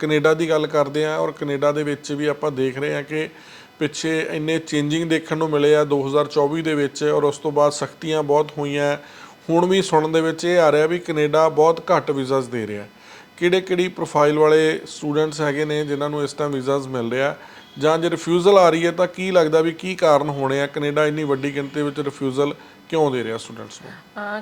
Canada ਦੀ ਗੱਲ ਕਰਦੇ ਆ ਔਰ ਕੈਨੇਡਾ ਦੇ ਵਿੱਚ ਵੀ ਆਪਾਂ ਦੇਖ ਰਹੇ ਆ ਕਿ ਪਿੱਛੇ ਇੰਨੇ ਚੇਂਜਿੰਗ ਦੇਖਣ ਨੂੰ ਮਿਲੇ ਆ 2024 ਦੇ ਵਿੱਚ ਔਰ ਉਸ ਤੋਂ ਬਾਅਦ ਸਖਤੀਆਂ ਬਹੁਤ ਹੋਈਆਂ। ਹੁਣ ਵੀ ਸੁਣਨ ਦੇ ਵਿੱਚ ਇਹ ਆ ਰਿਹਾ ਵੀ ਕੈਨੇਡਾ ਬਹੁਤ ਘੱਟ ਵੀਜ਼ਾਸ ਦੇ ਰਿਹਾ। ਕਿਹੜੇ ਕਿਹੜੀ ਪ੍ਰੋਫਾਈਲ ਵਾਲੇ ਸਟੂਡੈਂਟਸ ਹੈਗੇ ਨੇ ਜਿਨ੍ਹਾਂ ਨੂੰ ਇਸ ਟਾਈਮ ਵੀਜ਼ਾਸ ਮਿਲ ਰਿਹਾ ਜਾਂ ਜੇ ਰਿਫਿਊਜ਼ਲ ਆ ਰਹੀ ਹੈ ਤਾਂ ਕੀ ਲੱਗਦਾ ਵੀ ਕੀ ਕਾਰਨ ਹੋਣੇ ਆ? ਕੈਨੇਡਾ ਇੰਨੀ ਵੱਡੀ ਗਿਣਤੀ ਵਿੱਚ ਰਿਫਿਊਜ਼ਲ ਕਿਉਂ ਦੇ ਰਿਹਾ ਸਟੂਡੈਂਟਸ ਨੂੰ?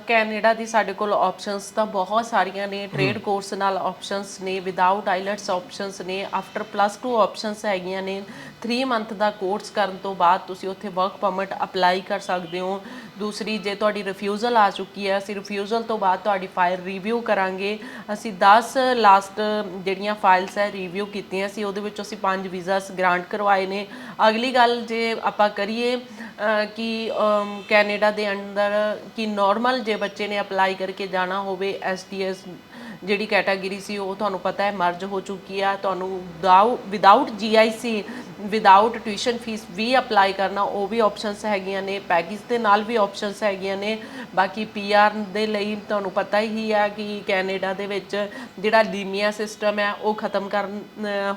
ਕੈਨੇਡਾ ਦੀ ਸਾਡੇ ਕੋਲ ਆਪਸ਼ਨਸ ਤਾਂ ਬਹੁਤ ਸਾਰੀਆਂ ਨੇ ਟ੍ਰੇਡ ਕੋਰਸ ਨਾਲ ਆਪਸ਼ਨਸ ਨੇ ਵਿਦਆਊਟ ਆਈਲੈਟਸ ਆਪਸ਼ਨਸ ਨੇ ਆਫਟਰ ਪਲੱਸ 2 ਆਪਸ਼ਨਸ ਹੈਗੀਆਂ ਨੇ। 3 ਮੰਥ ਦਾ ਕੋਰਸ ਕਰਨ ਤੋਂ ਬਾਅਦ ਤੁਸੀਂ ਉੱਥੇ ਵਰਕ ਪਰਮਿਟ ਅਪਲਾਈ ਕਰ ਸਕਦੇ ਹੋ। ਦੂਸਰੀ, ਜੇ ਤੁਹਾਡੀ ਰਿਫਿਊਜ਼ਲ ਆ ਚੁੱਕੀ ਹੈ, ਅਸੀਂ ਰਿਫਿਊਜ਼ਲ ਤੋਂ ਬਾਅਦ ਤੁਹਾਡੀ ਫਾਈਲ ਰਿਵਿਊ ਕਰਾਂਗੇ। ਅਸੀਂ 10 ਲਾਸਟ ਜਿਹੜੀਆਂ ਫਾਈਲਸ ਹੈ ਰਿਵਿਊ ਕੀਤੀਆਂ ਸੀ, ਉਹਦੇ ਵਿੱਚ ਅਸੀਂ 5 ਵੀਜ਼ਾਸ ਗ੍ਰਾਂਟ ਕਰਵਾਏ ਨੇ। ਅਗਲੀ ਗੱਲ ਜੇ ਆਪਾਂ ਕਰੀਏ ਕਿ ਕੈਨੇਡਾ ਦੇ ਅੰਦਰ ਕਿ ਨਾਰਮਲ ਜੇ ਬੱਚੇ ਨੇ ਅਪਲਾਈ ਕਰਕੇ ਜਾਣਾ ਹੋਵੇ ਐਸਟੀਐਸ ਜਿਹੜੀ ਕੈਟਾਗਰੀ ਸੀ, ਉਹ ਤੁਹਾਨੂੰ ਪਤਾ ਹੈ ਮਰਜ ਹੋ ਚੁੱਕੀ ਆ। ਤੁਹਾਨੂੰ without GIC without tuition fee ਵੀ ਅਪਲਾਈ ਕਰਨਾ, ਉਹ ਵੀ ਆਪਸ਼ਨਸ ਹੈਗੀਆਂ ਨੇ। ਪੈਕੇਜ ਦੇ ਨਾਲ ਵੀ ਆਪਸ਼ਨਸ ਹੈਗੀਆਂ ਨੇ। ਬਾਕੀ ਪੀਆਰ ਦੇ ਲਈ ਤੁਹਾਨੂੰ ਪਤਾ ਹੀ ਆ ਕਿ ਕੈਨੇਡਾ ਦੇ ਵਿੱਚ ਜਿਹੜਾ ਲੀਮੀਆ ਸਿਸਟਮ ਹੈ ਉਹ ਖਤਮ ਕਰਨ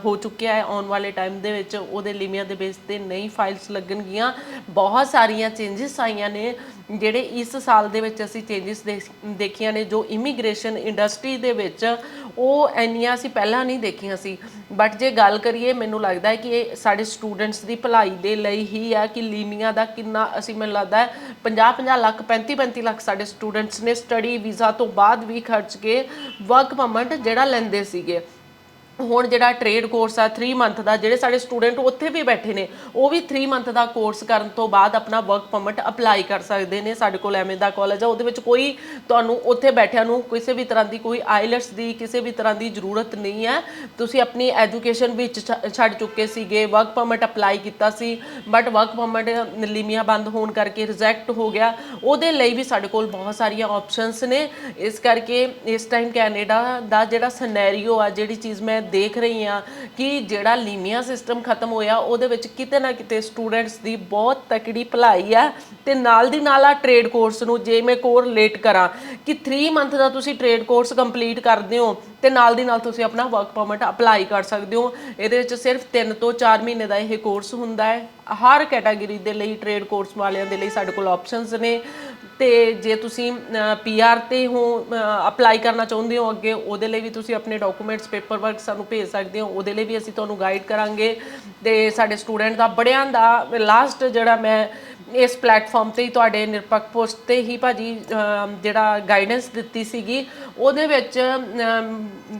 ਹੋ ਚੁੱਕਿਆ ਹੈ। ਆਉਣ ਵਾਲੇ ਟਾਈਮ ਦੇ ਵਿੱਚ ਉਹਦੇ ਲੀਮੀਆ ਦੇ ਬੇਸ ਤੇ ਨਈ ਫਾਈਲਸ ਲੱਗਣਗੀਆਂ। ਬਹੁਤ ਸਾਰੀਆਂ ਚੇਂਜਸ ਆਈਆਂ ਨੇ, ਜਿਹੜੇ ਇਸ ਸਾਲ ਦੇ ਵਿੱਚ ਅਸੀਂ ਚੇਂਜਸ ਦੇਖੀਆਂ ਨੇ, ਜੋ ਇਮੀਗ੍ਰੇਸ਼ਨ ਇੰਡਸਟਰੀ ਦੇ ਵਿੱਚ ਉਹ ਇੰਨੀਆਂ ਅਸੀਂ ਪਹਿਲਾਂ ਨਹੀਂ ਦੇਖੀਆਂ ਸੀ। ਬਟ ਜੇ ਗੱਲ ਕਰੀਏ, ਮੈਨੂੰ ਲੱਗਦਾ ਹੈ ਕਿ ਇਹ ਸਾਡੇ ਸਟੂਡੈਂਟਸ ਦੀ ਭਲਾਈ ਦੇ ਲਈ ਹੀ ਆ ਕਿ ਲੀਮੀਆਂ ਦਾ ਕਿੰਨਾ ਅਸੀਂ, ਮੈਨੂੰ ਲੱਗਦਾ ਹੈ 50 50 ਲੱਖ 35 35 ਲੱਖ ਸਾਡੇ ਸਟੂਡੈਂਟਸ ਨੇ ਸਟੱਡੀ ਵੀਜ਼ਾ ਤੋਂ ਬਾਅਦ ਵੀ ਖਰਚ ਕੇ ਵਰਕ ਪਰਮਿਟ ਜਿਹੜਾ ਲੈਂਦੇ ਸੀਗੇ। ਹੁਣ ਜਿਹੜਾ ਟ੍ਰੇਡ ਕੋਰਸ ਆ 3 ਮੰਥ ਦਾ, ਜਿਹੜੇ ਸਾਡੇ ਸਟੂਡੈਂਟ ਉੱਥੇ ਵੀ ਬੈਠੇ ਨੇ, ਉਹ ਵੀ 3 ਮੰਥ ਦਾ ਕੋਰਸ ਕਰਨ ਤੋਂ ਬਾਅਦ ਆਪਣਾ ਵਰਕ ਪਰਮਿਟ ਅਪਲਾਈ ਕਰ ਸਕਦੇ ਨੇ, ਸਾਡੇ ਕੋਲ ਐਵੇਂ ਦਾ ਕਾਲਜ ਆ, ਉਹਦੇ ਵਿੱਚ ਕੋਈ ਤੁਹਾਨੂੰ ਉੱਥੇ ਬੈਠਿਆਂ ਨੂੰ ਕਿਸੇ ਵੀ ਤਰ੍ਹਾਂ ਦੀ ਕੋਈ ਆਈਲੈਟਸ ਦੀ, ਕਿਸੇ ਵੀ ਤਰ੍ਹਾਂ ਦੀ ਜ਼ਰੂਰਤ ਨਹੀਂ ਹੈ। ਤੁਸੀਂ ਆਪਣੀ ਐਜੂਕੇਸ਼ਨ ਵਿੱਚ ਛੱਡ ਚੁੱਕੇ ਸੀਗੇ ਵਰਕ ਪਰਮਿਟ ਅਪਲਾਈ ਕੀਤਾ ਸੀ ਬਟ ਵਰਕ ਪਰਮਿਟ ਲੀਮੀਆ ਬੰਦ ਹੋਣ ਕਰਕੇ ਰਿਜੈਕਟ ਹੋ ਗਿਆ। ਉਹਦੇ ਲਈ ਵੀ ਸਾਡੇ ਕੋਲ ਬਹੁਤ ਸਾਰੀਆਂ ਆਪਸ਼ਨਸ ਨੇ। ਇਸ ਕਰਕੇ ਇਸ ਟਾਈਮ ਕੈਨੇਡਾ ਦਾ ਜਿਹੜਾ ਸਿਨੈਰੀਓ ਆ, ਜਿਹੜੀ ਚੀਜ਼ ਮੈਂ ਦੇਖ ਰਹੀ ਹਾਂ ਕਿ ਜਿਹੜਾ ਲੀਮੀਆ ਸਿਸਟਮ ਖਤਮ ਹੋਇਆ, ਉਹਦੇ ਵਿੱਚ ਕਿਤੇ ਨਾ ਕਿਤੇ ਸਟੂਡੈਂਟਸ ਦੀ ਬਹੁਤ ਤਕੜੀ ਭਲਾਈ ਆ ਤੇ ਨਾਲ ਦੀ ਨਾਲ ਆ ਟ੍ਰੇਡ ਕੋਰਸ ਨੂੰ ਜੇ ਮੈਂ ਕੋਰ ਲੇਟ ਕਰਾਂ ਕਿ 3 ਮੰਥ ਦਾ ਤੁਸੀਂ ਟ੍ਰੇਡ ਕੋਰਸ ਕੰਪਲੀਟ ਕਰਦੇ ਹੋ ਤੇ ਨਾਲ ਦੀ ਨਾਲ ਤੁਸੀਂ ਆਪਣਾ ਵਰਕ ਪਰਮਿਟ ਅਪਲਾਈ ਕਰ ਸਕਦੇ ਹੋ। ਇਹਦੇ ਵਿੱਚ ਸਿਰਫ 3 ਤੋਂ 4 ਮਹੀਨੇ ਦਾ ਇਹ ਕੋਰਸ ਹੁੰਦਾ ਹੈ। ਹਰ ਕੈਟਾਗਰੀ ਦੇ ਲਈ ਟ੍ਰੇਡ ਕੋਰਸ ਵਾਲਿਆਂ ਦੇ ਲਈ ਸਾਡੇ ਕੋਲ ਆਪਸ਼ਨਸ ਨੇ। ਤੇ ਜੇ ਤੁਸੀਂ ਪੀਆਰ ਤੇ ਹੋ ਅਪਲਾਈ ਕਰਨਾ ਚਾਹੁੰਦੇ ਹੋ ਅੱਗੇ, ਉਹਦੇ ਲਈ ਵੀ ਤੁਸੀਂ ਆਪਣੇ ਡਾਕੂਮੈਂਟਸ ਪੇਪਰ ਵਰਕ ਸਾਨੂੰ ਭੇਜ ਸਕਦੇ ਹੋ। ਉਹਦੇ ਲਈ ਵੀ ਅਸੀਂ ਤੁਹਾਨੂੰ ਗਾਈਡ ਕਰਾਂਗੇ। ਤੇ ਸਾਡੇ ਸਟੂਡੈਂਟ ਦਾ ਬੜਿਆਂ ਦਾ ਲਾਸਟ ਜਿਹੜਾ ਮੈਂ ਇਸ ਪਲੇਟਫਾਰਮ ਤੇ ਹੀ ਤੁਹਾਡੇ ਨਿਰਪੱਖ ਪੋਸਟ ਤੇ ਹੀ ਭਾਜੀ ਜਿਹੜਾ ਗਾਈਡੈਂਸ ਦਿੱਤੀ ਸੀਗੀ ਉਹਦੇ ਵਿੱਚ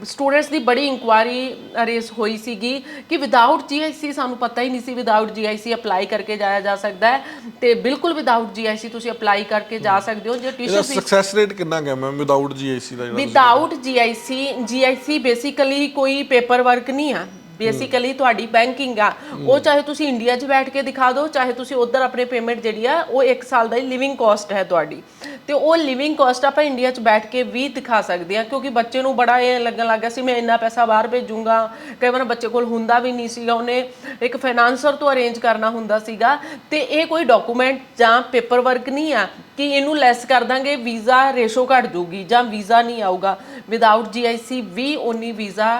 ਸਟੂਡੈਂਟਸ ਦੀ ਬੜੀ ਇਨਕੁਆਰੀ ਰੇਸ ਹੋਈ ਸੀਗੀ ਕਿ ਵਿਦਆਊਟ ਜੀਆਈਸੀ ਸਾਨੂੰ ਪਤਾ ਹੀ ਨਹੀਂ ਸੀ ਵਿਦਆਊਟ ਜੀਆਈਸੀ ਅਪਲਾਈ ਕਰਕੇ ਜਾਇਆ ਜਾ ਸਕਦਾ ਹੈ ਤੇ ਬਿਲਕੁਲ ਵਿਦਆਊਟ ਜੀਆਈਸੀ ਤੁਸੀਂ ਅਪਲਾਈ ਕਰਕੇ ਜਾ ਸਕਦੇ ਹੋ ਜੇ ਟਿਊਸ਼ਨ ਸਕਸੈਸ ਰੇਟ ਕਿੰਨਾ ਗਿਆ ਮੈਮ ਵਿਦਆਊਟ ਜੀਆਈਸੀ ਦਾ ਜਿਹੜਾ ਵਿਦਆਊਟ ਜੀਆਈਸੀ ਜੀਆਈਸੀ ਬੇਸਿਕਲੀ ਕੋਈ ਪੇਪਰ ਵਰਕ ਨਹੀਂ ਆ। ਬੇਸਿਕਲੀ ਤੁਹਾਡੀ ਬੈਂਕਿੰਗ ਆ। ਉਹ ਚਾਹੇ ਤੁਸੀਂ ਇੰਡੀਆ 'ਚ ਬੈਠ ਕੇ ਦਿਖਾ ਦਿਓ ਚਾਹੇ ਤੁਸੀਂ ਉਧਰ ਆਪਣੇ ਪੇਮੈਂਟ ਜਿਹੜੀ ਆ ਉਹ 1 ਸਾਲ ਦਾ ਹੀ ਲਿਵਿੰਗ ਕਾਸਟ ਹੈ ਤੁਹਾਡੀ। ਤੇ ਉਹ ਲਿਵਿੰਗ ਕਾਸਟ ਆਪਾਂ ਇੰਡੀਆ 'ਚ ਬੈਠ ਕੇ ਵੀ ਦਿਖਾ ਸਕਦੇ ਆ ਕਿਉਂਕਿ ਬੱਚੇ ਨੂੰ ਬੜਾ ਇਹ ਲੱਗਣ ਲੱਗਾ ਸੀ ਮੈਂ ਇੰਨਾ ਪੈਸਾ ਬਾਹਰ ਭੇਜੂੰਗਾ। ਕਈ ਵਾਰ ਬੱਚੇ ਕੋਲ ਹੁੰਦਾ ਵੀ ਨਹੀਂ ਸੀਗਾ ਉਹਨੇ ਇੱਕ ਫਾਈਨਾਂਸਰ ਤੋਂ ਅਰੇਂਜ ਕਰਨਾ ਹੁੰਦਾ ਸੀਗਾ। ਤੇ ਇਹ ਕੋਈ ਡਾਕੂਮੈਂਟ ਜਾਂ ਪੇਪਰ ਵਰਕ ਨਹੀਂ ਆ ਕਿ ਇਹਨੂੰ ਲੈਸ ਕਰ ਦਾਂਗੇ ਵੀਜ਼ਾ ਰੇਸ਼ੋ ਘਟ ਜੂਗੀ ਜਾਂ ਵੀਜ਼ਾ ਨਹੀਂ ਆਊਗਾ। ਵਿਦਆਊਟ ਜੀਆਈਸੀ ਵੀ ਓਨੀ ਵੀਜ਼ਾ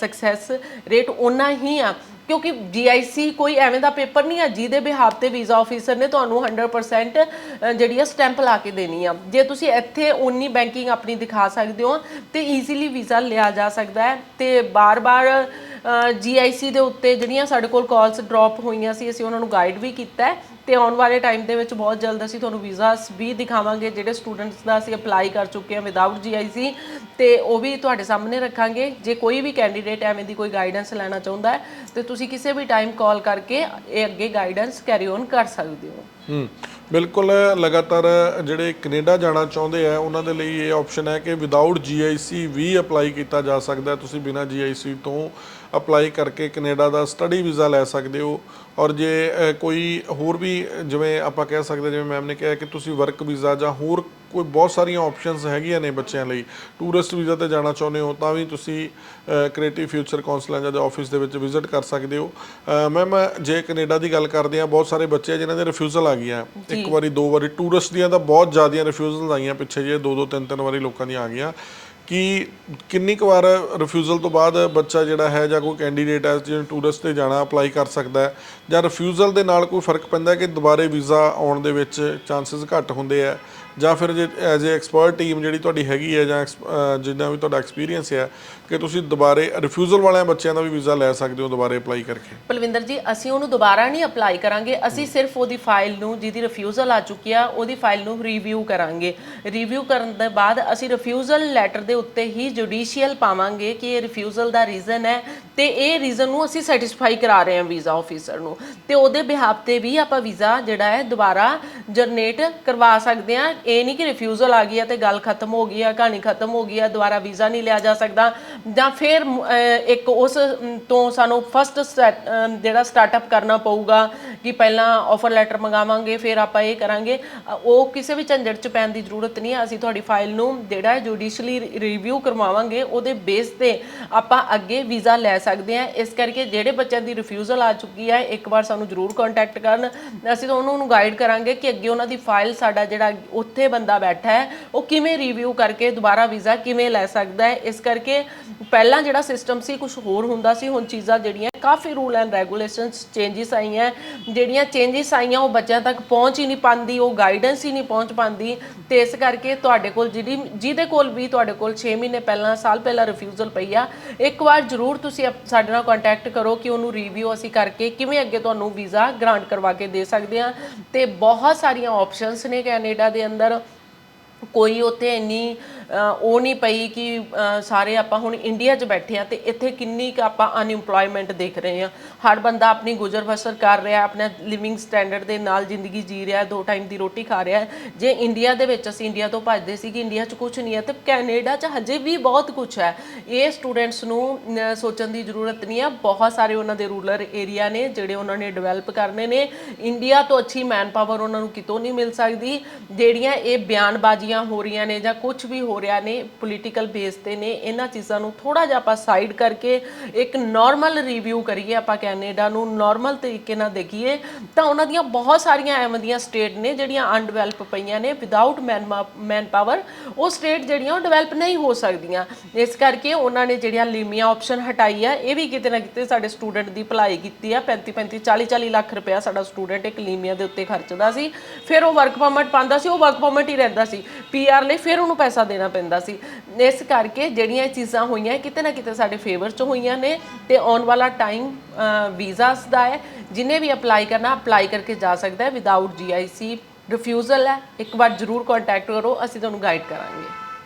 ਸਕਸੈਸ ਰੇਟ ਓਨਾ ਹੀ ਆ। ਕਿਉਂਕਿ ਜੀਆਈਸੀ ਕੋਈ ਐਵੇਂ ਦਾ ਪੇਪਰ ਨਹੀਂ ਆ ਜਿਹਦੇ ਬਿਹਾਫ ਤੇ ਵੀਜ਼ਾ ਆਫੀਸਰ ਨੇ ਤੁਹਾਨੂੰ 100% ਜਿਹੜੀ ਆ ਸਟੈਂਪ ਲਾ ਕੇ ਦੇਣੀ ਆ। ਜੇ ਤੁਸੀਂ ਇੱਥੇ ਓਨੀ ਬੈਂਕਿੰਗ ਆਪਣੀ ਦਿਖਾ ਸਕਦੇ ਹੋ, ਤੇ ਈਜ਼ੀਲੀ ਵੀਜ਼ਾ ਲਿਆ ਜਾ ਸਕਦਾ ਹੈ। ਤੇ ਬਾਰ-ਬਾਰ ਜੀਆਈਸੀ ਦੇ ਉੱਤੇ ਜਿਹੜੀਆਂ ਸਾਡੇ ਕੋਲ ਕਾਲਸ ਡ੍ਰੌਪ ਹੋਈਆਂ ਸੀ, ਅਸੀਂ ਉਹਨਾਂ ਨੂੰ ਗਾਈਡ ਵੀ ਕੀਤਾ ਹੈ। ਤੇ ਆਉਣ ਵਾਲੇ ਟਾਈਮ ਦੇ ਵਿੱਚ ਬਹੁਤ ਜਲਦ ਅਸੀਂ ਤੁਹਾਨੂੰ ਵੀਜ਼ਾਸ ਵੀ ਦਿਖਾਵਾਂਗੇ, ਜਿਹੜੇ ਸਟੂਡੈਂਟਸ ਦਾ ਅਸੀਂ ਅਪਲਾਈ ਕਰ ਚੁੱਕੇ ਹਾਂ ਵਿਦਆਊਟ ਜੀਆਈਸੀ ਤੇ ਉਹ ਵੀ ਤੁਹਾਡੇ ਸਾਹਮਣੇ ਰੱਖਾਂਗੇ। ਜੇ ਕੋਈ ਵੀ ਕੈਂਡੀਡੇਟ ਐਵੇਂ ਦੀ ਕੋਈ ਗਾਈਡੈਂਸ ਲੈਣਾ ਚਾਹੁੰਦਾ ਹੈ, ਤੇ ਤੁਸੀਂ ਕਿਸੇ ਵੀ ਟਾਈਮ ਕਾਲ ਕਰਕੇ ਇਹ ਅੱਗੇ ਗਾਈਡੈਂਸ ਕੈਰੀ ਔਨ ਕਰ ਸਕਦੇ ਹੋ। ਹੂੰ। ਬਿਲਕੁਲ, ਲਗਾਤਾਰ ਜਿਹੜੇ ਕੈਨੇਡਾ ਜਾਣਾ ਚਾਹੁੰਦੇ ਆ, ਉਹਨਾਂ ਦੇ ਲਈ ਇਹ ਆਪਸ਼ਨ ਹੈ ਕਿ ਵਿਦਆਊਟ ਜੀਆਈਸੀ ਵੀ ਅਪਲਾਈ ਕੀਤਾ ਜਾ ਸਕਦਾ ਤੁਸੀਂ ਬਿਨਾਂ ਜੀਆਈਸੀ ਤੋਂ ਅਪਲਾਈ ਕਰਕੇ ਕੈਨੇਡਾ ਦਾ ਸਟੱਡੀ ਵੀਜ਼ਾ ਲੈ ਸਕਦੇ ਹੋ। ਔਰ ਜੇ ਕੋਈ ਹੋਰ ਵੀ, ਜਿਵੇਂ ਆਪਾਂ ਕਹਿ ਸਕਦੇ ਜਿਵੇਂ ਮੈਮ ਨੇ ਕਿਹਾ ਕਿ ਤੁਸੀਂ ਵਰਕ ਵੀਜ਼ਾ ਜਾਂ ਹੋਰ ਕੋਈ ਬਹੁਤ ਸਾਰੀਆਂ ਆਪਸ਼ਨਸ ਹੈਗੀਆਂ ਨੇ ਬੱਚਿਆਂ ਲਈ। ਟੂਰਿਸਟ ਵੀਜ਼ਾ ਤੇ ਜਾਣਾ ਚਾਹੁੰਦੇ ਹੋ ਤਾਂ ਵੀ ਤੁਸੀਂ ਕ੍ਰੀਏਟਿਵ ਫਿਊਚਰ ਕਾਉਂਸਲਰ ਦੇ ਆਫਿਸ ਦੇ ਵਿੱਚ ਵਿਜ਼ਿਟ ਕਰ ਸਕਦੇ ਹੋ। ਮੈਮ ਜੇ ਕੈਨੇਡਾ ਦੀ ਗੱਲ ਕਰਦੇ ਆ ਬਹੁਤ ਸਾਰੇ ਬੱਚੇ ਜਿਨ੍ਹਾਂ ਦੇ ਰਿਫਿਊਜ਼ਲ ਆ ਗਈਆਂ। ਇੱਕ ਵਾਰੀ ਦੋ ਵਾਰੀ ਟੂਰਿਸਟ ਦੀਆਂ ਤਾਂ ਬਹੁਤ ਜ਼ਿਆਦੀਆਂ ਰਿਫਿਊਜ਼ਲ ਆਈਆਂ ਪਿੱਛੇ ਜੇ ਦੋ ਦੋ ਤਿੰਨ ਤਿੰਨ ਵਾਰੀ ਲੋਕਾਂ ਦੀਆਂ ਆ ਗਈਆਂ। ਕਿ, ਕਿੰਨੀ ਕੁ ਵਾਰ ਰਿਫਿਊਜ਼ਲ ਤੋਂ ਬਾਅਦ ਬੱਚਾ ਜਿਹੜਾ ਹੈ ਜਾਂ ਕੋਈ ਕੈਂਡੀਡੇਟ ਹੈ ਜਿਹਨੇ ਟੂਰਿਸਟ ਤੇ ਜਾਣਾ ਅਪਲਾਈ ਕਰ ਸਕਦਾ ਹੈ, ਜਾਂ ਰਿਫਿਊਜ਼ਲ ਦੇ ਨਾਲ ਕੋਈ ਫ਼ਰਕ ਪੈਂਦਾ ਕਿ ਦੁਬਾਰੇ ਵੀਜ਼ਾ ਆਉਣ ਦੇ ਵਿੱਚ ਚਾਂਸਸ ਘੱਟ ਹੁੰਦੇ ਆ? ਜਾਂ ਫਿਰ ਜੇ ਐਜ਼ ਅ ਐਕਸਪਰਟ ਟੀਮ ਜਿਹੜੀ ਤੁਹਾਡੀ ਹੈਗੀ ਹੈ ਜਾਂ ex- ਜਿੰਨਾ ਵੀ ਤੁਹਾਡਾ ਐਕਸਪੀਰੀਅੰਸ ਹੈ ਕਿ ਤੁਸੀਂ ਦੁਬਾਰੇ ਰਿਫਿਊਜ਼ਲ ਵਾਲਿਆਂ ਬੱਚਿਆਂ ਦਾ ਵੀ ਵੀਜ਼ਾ ਲੈ ਸਕਦੇ ਹੋ ਦੁਬਾਰੇ ਅਪਲਾਈ ਕਰਕੇ? ਬਲਵਿੰਦਰ ਜੀ, ਅਸੀਂ ਉਹਨੂੰ ਦੁਬਾਰਾ ਨਹੀਂ ਅਪਲਾਈ ਕਰਾਂਗੇ। ਅਸੀਂ ਸਿਰਫ ਉਹਦੀ ਫਾਈਲ ਨੂੰ, ਜਿਹਦੀ ਰਿਫਿਊਜ਼ਲ ਆ ਚੁੱਕੀ ਆ, ਉਹਦੀ ਫਾਈਲ ਨੂੰ ਰਿਵਿਊ ਕਰਾਂਗੇ। ਰਿਵਿਊ ਕਰਨ ਦੇ ਬਾਅਦ ਅਸੀਂ ਰਿਫਿਊਜ਼ਲ ਲੈਟਰ ਦੇ ਉੱਤੇ ਹੀ ਜੁਡੀਸ਼ੀਅਲ ਪਾਵਾਂਗੇ ਕਿ ਇਹ ਰਿਫਿਊਜ਼ਲ ਦਾ ਰੀਜ਼ਨ ਹੈ ਤੇ ਇਹ ਰੀਜ਼ਨ ਨੂੰ ਅਸੀਂ ਸੈਟੀਸਫਾਈ ਕਰਾ ਰਹੇ ਹਾਂ ਵੀਜ਼ਾ ਆਫੀਸਰ ਨੂੰ। ਤੇ ਉਹਦੇ ਬਿਹਾਫ ਤੇ ਵੀ ਆਪਾਂ ਵੀਜ਼ਾ ਜਿਹੜਾ ਹੈ ਦੁਬਾਰਾ ਜਨਰੇਟ ਕਰਵਾ ਸਕਦੇ ਹਾਂ। ਇਹ ਨਹੀਂ ਕਿ ਰਿਫਿਊਜ਼ਲ ਆ ਗਈ ਹੈ ਤੇ ਗੱਲ ਖਤਮ ਹੋ ਗਈ ਹੈ ਕਹਾਣੀ ਖਤਮ ਹੋ ਗਈ ਹੈ ਦੁਬਾਰਾ ਵੀਜ਼ਾ ਨਹੀਂ ਲਿਆ ਜਾ ਸਕਦਾ। ਜਾਂ ਫਿਰ ਇੱਕ ਉਸ ਤੋਂ ਸਾਨੂੰ ਫਸਟ ਜਿਹੜਾ ਸਟਾਰਟਅਪ ਕਰਨਾ ਪਊਗਾ ਕਿ ਪਹਿਲਾਂ ਆਫਰ ਲੈਟਰ ਮੰਗਾਵਾਂਗੇ ਫਿਰ ਆਪਾਂ ਇਹ ਕਰਾਂਗੇ। ਅ, ਉਹ ਕਿਸੇ ਵੀ ਝੰਜਟ ਚ ਪੈਣ ਦੀ ਜ਼ਰੂਰਤ ਨਹੀਂ ਹੈ ਅਸੀਂ ਤੁਹਾਡੀ ਫਾਈਲ ਨੂੰ ਜਿਹੜਾ ਜੁਡੀਸ਼ੀਅਲੀ ਰਿਵਿਊ ਕਰਵਾਵਾਂਗੇ ਉਹਦੇ ਬੇਸ ਤੇ ਆਪਾਂ ਅੱਗੇ ਵੀਜ਼ਾ ਲੈ ਸਕਦੇ ਹਾਂ। ਇਸ ਕਰਕੇ ਜਿਹੜੇ ਬੱਚਿਆਂ ਦੀ ਰਿਫਿਊਜ਼ਲ ਆ ਚੁੱਕੀ ਹੈ ਇੱਕ ਵਾਰ ਸਾਨੂੰ ਜ਼ਰੂਰ ਕੰਟੈਕਟ ਕਰਨ। ਅਸੀਂ ਤਾਂ ਉਹਨਾਂ ਨੂੰ ਗਾਈਡ ਕਰਾਂਗੇ ਕਿ ਅੱਗੇ ਉਹਨਾਂ ਦੀ ਫਾਈਲ ਸਾਡਾ ਜਿਹੜਾ ਉੱਥੇ ਬੰਦਾ ਬੈਠਾ ਹੈ ਉਹ ਕਿਵੇਂ ਰਿਵਿਊ ਕਰਕੇ ਦੁਬਾਰਾ ਵੀਜ਼ਾ ਕਿਵੇਂ ਲੈ ਸਕਦਾ ਹੈ। ਇਸ ਕਰਕੇ ਪਹਿਲਾਂ ਜਿਹੜਾ ਸਿਸਟਮ ਸੀ ਕੁਝ ਹੋਰ ਹੁੰਦਾ ਸੀ ਹੁਣ ਚੀਜ਼ਾਂ ਜਿਹੜੀਆਂ ਕਾਫੀ ਰੂਲ ਐਂਡ ਰੈਗੂਲੇਸ਼ਨਸ ਚੇਂਜਸ ਆਈਆਂ। ਜਿਹੜੀਆਂ ਚੇਂਜਸ ਆਈਆਂ, ਉਹ ਬੱਚਿਆਂ ਤੱਕ ਪਹੁੰਚ ਹੀ ਨਹੀਂ ਪਾਉਂਦੀ, ਉਹ ਗਾਈਡੈਂਸ ਹੀ ਨਹੀਂ ਪਹੁੰਚ ਪਾਉਂਦੀ। ਤੇ ਇਸ ਕਰਕੇ ਤੁਹਾਡੇ ਕੋਲ ਜਿਹੜੀ, ਜਿਹਦੇ ਕੋਲ ਵੀ ਤੁਹਾਡੇ ਕੋਲ 6 ਮਹੀਨੇ ਪਹਿਲਾਂ, ਸਾਲ ਪਹਿਲਾਂ ਰਿਫਿਊਜ਼ਲ ਪਈ ਆ, ਇੱਕ ਵਾਰ ਜ਼ਰੂਰ ਤੁਸੀਂ ਅਪ- ਸਾਡੇ ਨਾਲ ਕੰਟੈਕਟ ਕਰੋ ਕਿ ਉਹਨੂੰ ਰਿਵਿਊ ਅਸੀਂ ਕਰਕੇ ਕਿਵੇਂ ਅੱਗੇ ਤੁਹਾਨੂੰ ਵੀਜ਼ਾ ਗ੍ਰਾਂਟ ਕਰਵਾ ਕੇ ਦੇ ਸਕਦੇ ਹਾਂ ਤੇ ਬਹੁਤ ਸਾਰੀਆਂ ਆਪਸ਼ਨਸ ਨੇ ਕੈਨੇਡਾ ਦੇ ਅੰਦਰ। ਕੋਈ ਉੱਥੇ ਇੰਨੀ ਉਹ ਨਹੀਂ ਪਈ ਕਿ ਸਾਰੇ ਆਪਾਂ ਹੁਣ ਇੰਡੀਆ 'ਚ ਬੈਠੇ ਆ ਤੇ ਇੱਥੇ ਕਿੰਨੀ ਕੁ ਆਪਾਂ ਅਨਇੰਪਲੋਇਮੈਂਟ ਦੇਖ ਰਹੇ ਆ ਹਰ ਬੰਦਾ ਆਪਣੀ ਗੁਜ਼ਰ ਬਸਰ ਕਰ ਰਿਹਾ, ਆਪਣਾ ਲਿਵਿੰਗ ਸਟੈਂਡਰਡ ਦੇ ਨਾਲ ਜ਼ਿੰਦਗੀ ਜੀ ਰਿਹਾ, ਦੋ ਟਾਈਮ ਦੀ ਰੋਟੀ ਖਾ ਰਿਹਾ। ਜੇ ਇੰਡੀਆ ਦੇ ਵਿੱਚ ਅਸੀਂ ਇੰਡੀਆ ਤੋਂ ਭੱਜਦੇ ਸੀ ਕਿ ਇੰਡੀਆ 'ਚ ਕੁਝ ਨਹੀਂ ਹੈ, ਤੇ ਕੈਨੇਡਾ 'ਚ ਹਜੇ ਵੀ ਬਹੁਤ ਕੁਝ ਹੈ। ਇਹ ਸਟੂਡੈਂਟਸ ਨੂੰ ਸੋਚਣ ਦੀ ਜ਼ਰੂਰਤ ਨਹੀਂ ਹੈ। ਬਹੁਤ ਸਾਰੇ ਉਹਨਾਂ ਦੇ ਰੂਰਲ ਏਰੀਆ ਨੇ ਜਿਹੜੇ ਉਹਨਾਂ ਨੇ ਡਿਵੈਲਪ ਕਰਨੇ ਨੇ। ਇੰਡੀਆ ਤੋਂ ਅੱਛੀ ਮੈਨ ਪਾਵਰ ਉਹਨਾਂ ਨੂੰ ਕਿਤੋਂ ਨਹੀਂ ਮਿਲ ਸਕਦੀ। ਜਿਹੜੀਆਂ ਇਹ ਬਿਆਨਬਾਜ਼ੀਆਂ ਹੋ ਰਹੀਆਂ ਨੇ ਜਾਂ ਕੁਝ ਵੀ ਹੋ ਰਿਹਾ ਨੇ ਪੋਲੀਟੀਕਲ ਬੇਸ ਤੇ ਨੇ, ਇਹਨਾਂ ਚੀਜ਼ਾਂ ਨੂੰ ਥੋੜਾ ਜਿਹਾ ਆਪਾਂ ਸਾਈਡ ਕਰਕੇ ਇੱਕ ਨਾਰਮਲ ਰਿਵਿਊ ਕਰੀਏ, ਆਪਾਂ ਕੈਨੇਡਾ ਨੂੰ ਨਾਰਮਲ ਤਰੀਕੇ ਨਾਲ ਦੇਖੀਏ, ਤਾਂ ਉਹਨਾਂ ਦੀਆਂ ਬਹੁਤ ਸਾਰੀਆਂ ਐਵੇਂ ਦੀਆਂ ਸਟੇਟ ਨੇ ਜਿਹੜੀਆਂ ਅਨਡਿਵੈਲਪ ਪਈਆਂ ਨੇ ਵਿਦਆਊਟ ਮੈਨ ਮੈਨ ਪਾਵਰ ਉਹ ਸਟੇਟ ਜਿਹੜੀਆਂ ਉਹ ਡਿਵੈਲਪ ਨਹੀਂ ਹੋ ਸਕਦੀਆਂ। ਇਸ ਕਰਕੇ ਉਹਨਾਂ ਨੇ ਜਿਹੜੀਆਂ ਲੀਮੀਆਂ ਆਪਸ਼ਨ ਹਟਾਈ ਆ ਇਹ ਵੀ ਕਿਤੇ ਨਾ ਕਿਤੇ ਸਾਡੇ ਸਟੂਡੈਂਟ ਦੀ ਭਲਾਈ ਕੀਤੀ ਆ 35 35 40 40 ਲੱਖ ਰੁਪਇਆ ਸਾਡਾ ਸਟੂਡੈਂਟ ਇੱਕ ਲੀਮੀਆਂ ਦੇ ਉੱਤੇ ਖਰਚਦਾ ਸੀ, ਫਿਰ ਉਹ ਵਰਕ ਪਰਮਿਟ ਪਾਉਂਦਾ ਸੀ, ਉਹ ਵਰਕ ਪਰਮਿਟ ਹੀ ਰਹਿੰਦਾ ਸੀ। ਪੀਆਰ ਲਈ ਫਿਰ ਉਹਨੂੰ ਪੈਸਾ ਦੇਣਾ ਦੇਣਾ ਪੈਂਦਾ ਸੀ। ਇਸ ਕਰਕੇ ਜਿਹੜੀਆਂ ਇਹ ਚੀਜ਼ਾਂ ਹੋਈਆਂ ਕਿਤੇ ਨਾ ਕਿਤੇ ਸਾਡੇ ਫੇਵਰ 'ਚ ਹੋਈਆਂ ਨੇ ਤੇ ਆਉਣ ਵਾਲਾ ਟਾਈਮ ਵੀਜ਼ਾਸ ਦਾ ਹੈ। ਜਿਨੇ ਵੀ ਅਪਲਾਈ ਕਰਨਾ ਅਪਲਾਈ ਕਰਕੇ ਜਾ ਸਕਦਾ ਹੈ। ਵਿਦਆਊਟ ਜੀਆਈਸੀ ਰਿਫਿਊਜ਼ਲ ਹੈ। ਇੱਕ ਵਾਰ ਜ਼ਰੂਰ ਕੰਟੈਕਟ ਕਰੋ, ਅਸੀਂ ਤੁਹਾਨੂੰ ਗਾਈਡ ਕਰਾਂਗੇ।